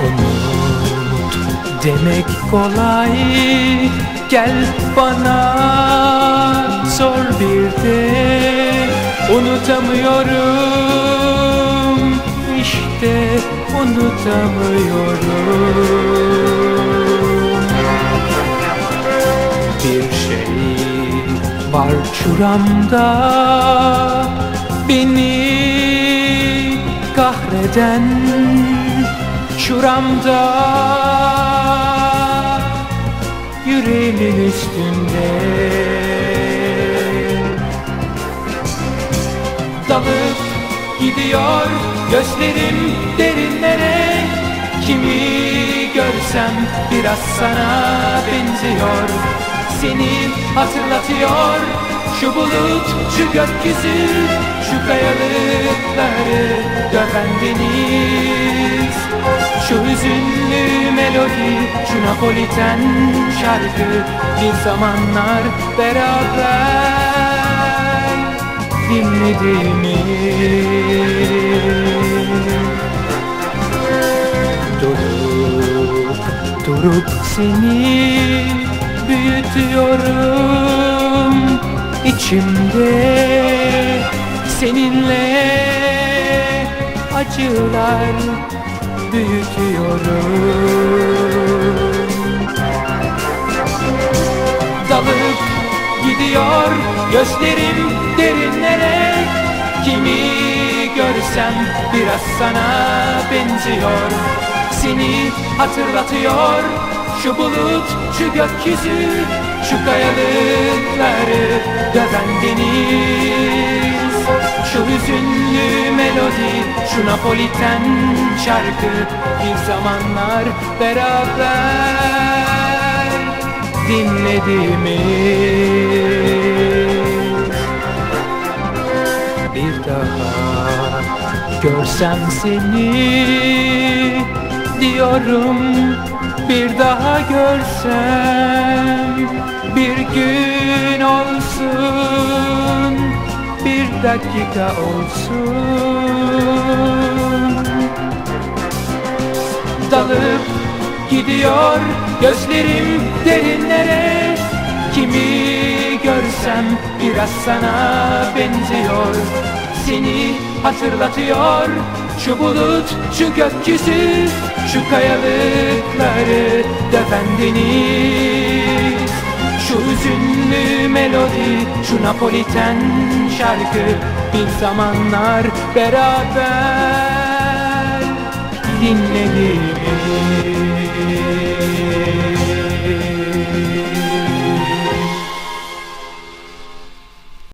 Umut demek kolay. Gel bana sor bir de. Unutamıyorum işte unutamıyorum. Var şuramda Beni kahreden şuramda Yüreğimin üstünde. Dalıp gidiyor gözlerim derinlere. Kimi görsem biraz sana benziyor Seni hatırlatıyor. Şu bulut, şu gökyüzü Şu kayalıkları döven deniz. Şu hüzünlü melodi, şu Napoliten şarkı Bir zamanlar beraber dinlediğimiz. Durup, durup seni büyütüyorum içimde. Seninle acılar büyütüyorum. Dalıp gidiyor gözlerim derinlere. Kimi görsem biraz sana benziyor. Seni hatırlatıyor şu bulut, şu gökyüzü Şu kayalıkları döven deniz. Şu hüzünlü melodi, şu Napoliten şarkı Bir zamanlar beraber dinlediğimiz. Bir daha görsem seni diyorum bir daha görsem bir gün olsun bir dakika olsun. Dalıp gidiyor gözlerim derinlere kimi görsem biraz sana benziyor. Seni hatırlatıyor. Şu bulut, şu gökyüzü, şu kayalıkları döven deniz Şu hüzünlü melodi, şu Napoliten şarkı Bir zamanlar beraber dinlediğimiz